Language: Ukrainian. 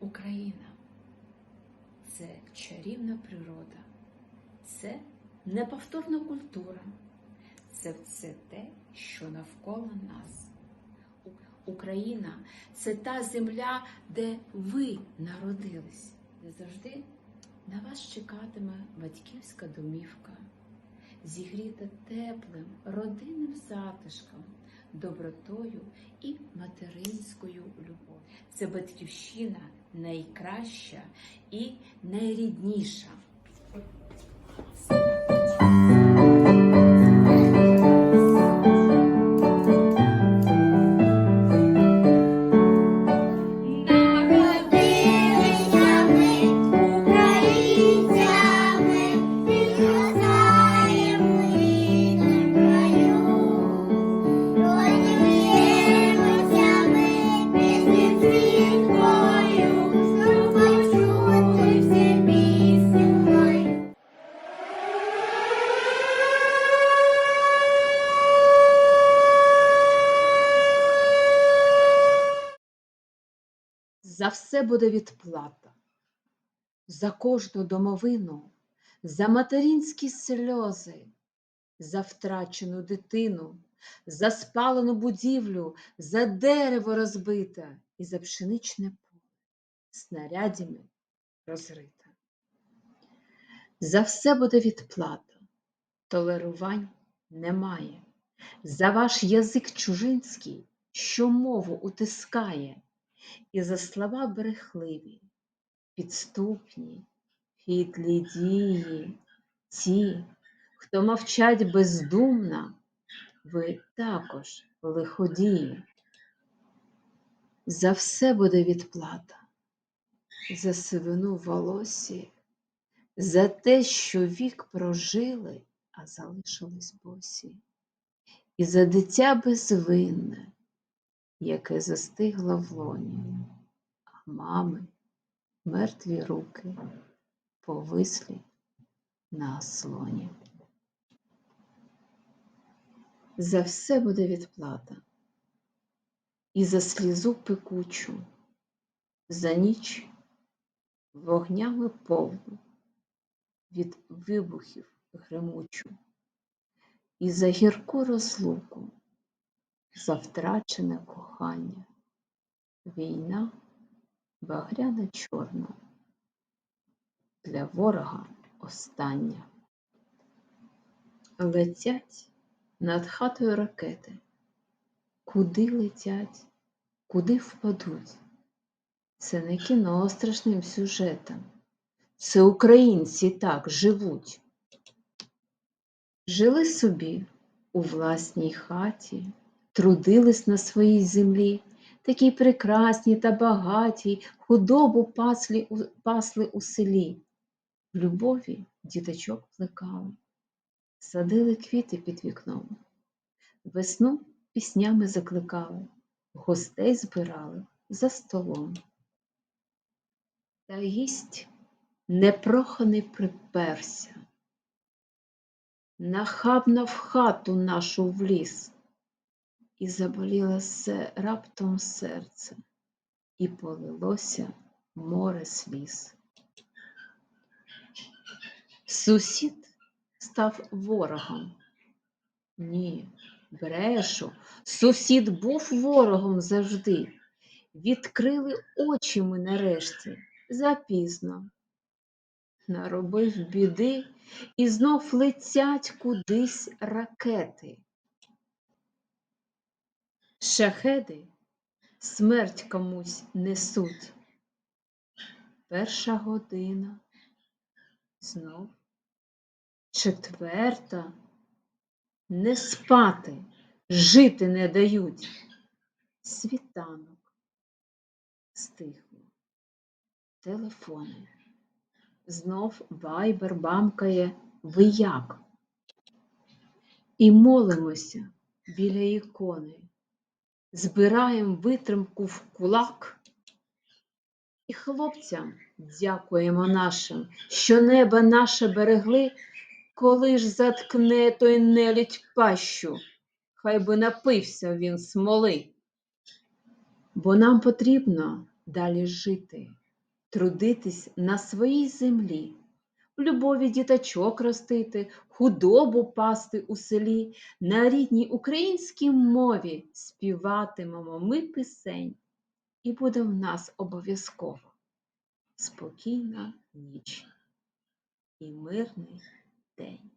Україна. Це чарівна природа, це неповторна культура, це все те, що навколо нас. Україна це та земля, де ви народились, де завжди на вас чекатиме батьківська домівка, зігріта теплим родинним затишком, добротою і материнською любов'ю. Це батьківщина найкраща і найрідніша. За все буде відплата, за кожну домовину, за материнські сльози, за втрачену дитину, за спалену будівлю, за дерево розбите і за пшеничне поле, снарядями розрите. За все буде відплата, толерувань немає. За ваш язик чужинський, що мову утискає, і за слова брехливі, підступні, підлі дії, ті, хто мовчать бездумно, ви також лиходії. За все буде відплата, за сивину в волосі, за те, що вік прожили, а залишились босі, і за дитя безвинне, яке застигло в лоні, а мами мертві руки повислі на ослоні. За все буде відплата, і за слізу пекучу, за ніч вогнями повну, від вибухів гримучу, і за гірку розлуку, за втрачене кохання. Війна багряна чорна, для ворога остання. Летять над хатою ракети. Куди летять, куди впадуть? Це не кіно страшним сюжетом. Це українці так живуть. Жили собі у власній хаті, трудились на своїй землі, такій прекрасній та багатій, худобу пасли пасли у селі. В любові діточок плекали, садили квіти під вікном, весну піснями закликали, гостей збирали за столом. Та гість непроханий приперся, нахабно в хату нашу вліз, і заболіло се раптом серце, і полилося море сліз. Сусід став ворогом. Ні, брешу, сусід був ворогом завжди. Відкрили очі ми нарешті, запізно. Наробив біди і знов летять кудись ракети. Шахеди смерть комусь несуть. Перша година, знов четверта, не спати, жити не дають. Світанок стихло, телефони. Знов вайбер бамкає ви як? І молимося біля ікони, збираємо витримку в кулак. І хлопцям дякуємо нашим, що небо наше берегли, коли ж заткне той нелюдь пащу, хай би напився він смоли. Бо нам потрібно далі жити, трудитись на своїй землі, любові діточок ростити, худобу пасти у селі, на рідній українській мові співатимемо ми пісень, і буде в нас обов'язково спокійна ніч і мирний день.